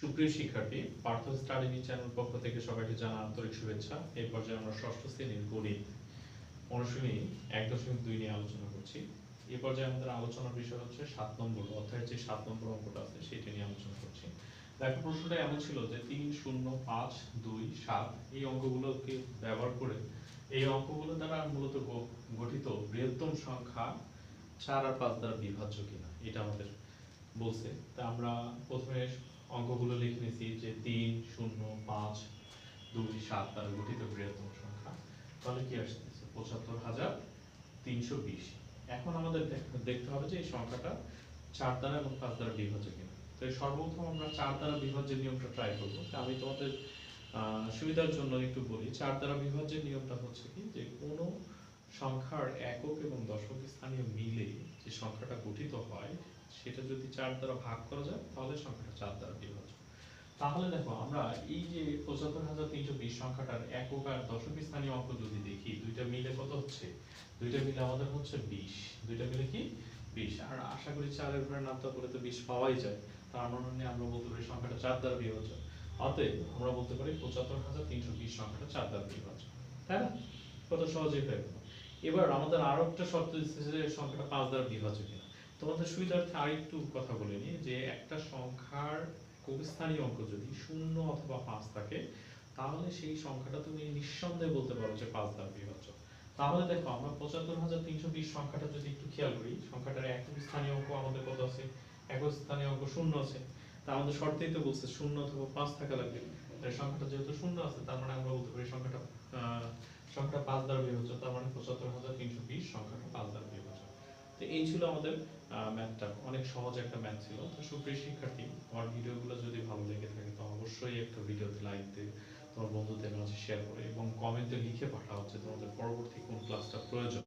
সুপ্রিয় শিক্ষার্থী, Partha study channel পক্ষ থেকে সবাইকে জানা আন্তরিক শুভেচ্ছা। এই পর্যায়ে আমরা ষষ্ঠ শ্রেণির গণিত অনুশীলনী এক দশমিক দুই নিয়ে আলোচনা করছি। এই পর্যায়ে আমাদের আলোচনার বিষয় হচ্ছে সাত নম্বর, অধ্যায়ের যে সাত নম্বর অঙ্কটা আছে সেটা নিয়ে আলোচনা করছি। দেখো, প্রশ্নটা এমন ছিল যে তিন, শূন্য, পাঁচ, দুই, সাত, এই অঙ্কগুলোকে ব্যবহার করে এই অঙ্কগুলো দ্বারা মূলত গঠিত বৃহত্তম সংখ্যা চার আর পাঁচ দ্বারা বিভাজ্য কিনা, এটা আমাদের বলছে। তা আমরা প্রথমে অঙ্কগুলো লিখে নিয়েছি যে তিন, শূন্য, পাঁচ, দুই, সাত দ্বারা গঠিত বৃহত্তম সংখ্যা। তাহলে কি আসতেছে? পঁচাত্তর হাজার তিনশো বিশ। এখন আমাদের দেখতে হবে যে এই সংখ্যাটা চার দ্বারা এবং পাঁচ দ্বারা বিভাজ্য কিনা। তো সর্বপ্রথম আমরা চার দ্বারা বিভাজ্যের নিয়মটা ট্রাই করব। আমি তোমাদের সুবিধার জন্য একটু বলি। চার দ্বারা বিভাজ্যের নিয়মটা হচ্ছে কি? যে কোনো সংখ্যার একক এবং দশক স্থানীয় মিলে যে সংখ্যাটা গঠিত হয়, সেটা যদি চার দ্বারা ভাগ করা যায়, তাহলে সংখ্যাটা চার দ্বারা বিভাজ্য তাহলে দেখো, আমরা এই যে পঁচাত্তর হাজার তিনশো বিশ সংখ্যাটার একক আর দশক স্থানীয় অঙ্ক যদি দেখি, দুইটা মিলে কত হচ্ছে? দুইটা মিলে আমাদের হচ্ছে বিশ। দুইটা মিলে কি? বিশ। আর আশা করি চারের ঘরে নামতা করে তো বিশ পাওয়াই যায়। তার মানে আমরা বলতে পারি সংখ্যাটা চার দ্বারা বিভাজ্য অতএব আমরা বলতে পারি পঁচাত্তর হাজার তিনশো বিশ সংখ্যাটা চার দ্বারা বিভাজ্য তাই না? কত সহজেই হয়ে গেল। এবার আমাদের আরও একটা শর্ত দিচ্ছে যে সংখ্যাটা পাঁচ দ্বারা বিভাজ্য কিনা। তোমাদের সুবিধার্থে আরেকটু কথা বলে নিই যে একটা সংখ্যার স্থানীয় অঙ্ক যদি শূন্য অথবা পাঁচ থাকে, তাহলে সেই সংখ্যাটা তুমি নিঃসন্দেহে বলতে পারো যে পাঁচ দ্বারা বিভাজ্য। তাহলে দেখো, আমরা পঁচাত্তর হাজার তিনশো বিশ সংখ্যাটা যদি একটু খেয়াল করি, সংখ্যাটার একক স্থানীয় অঙ্ক আমাদের কত আছে? একক স্থানীয় অঙ্ক শূন্য আছে। তা আমাদের শর্তেই তো বলছে শূন্য অথবা পাঁচ থাকা লাগবে। সংখ্যাটা যেহেতু শূন্য আছে, তার মানে আমরা বলতে পারি সংখ্যাটা সংখ্যাটা পাঁচ দ্বারা বিভাজ্য, তার মানে পঁচাত্তর এই ছিল আমাদের ম্যাথটা অনেক সহজ একটা ম্যাথ ছিল। তো সুপ্রিয় শিক্ষার্থী, আমার ভিডিওগুলো যদি ভালো লেগে থাকে, তো অবশ্যই একটা ভিডিওতে লাইক দিয়ে তোমার বন্ধুদের মাঝে শেয়ার করে এবং কমেন্টে লিখে পাঠাও হচ্ছে তোমাদের পরবর্তী কোন ক্লাসটা প্রয়োজন।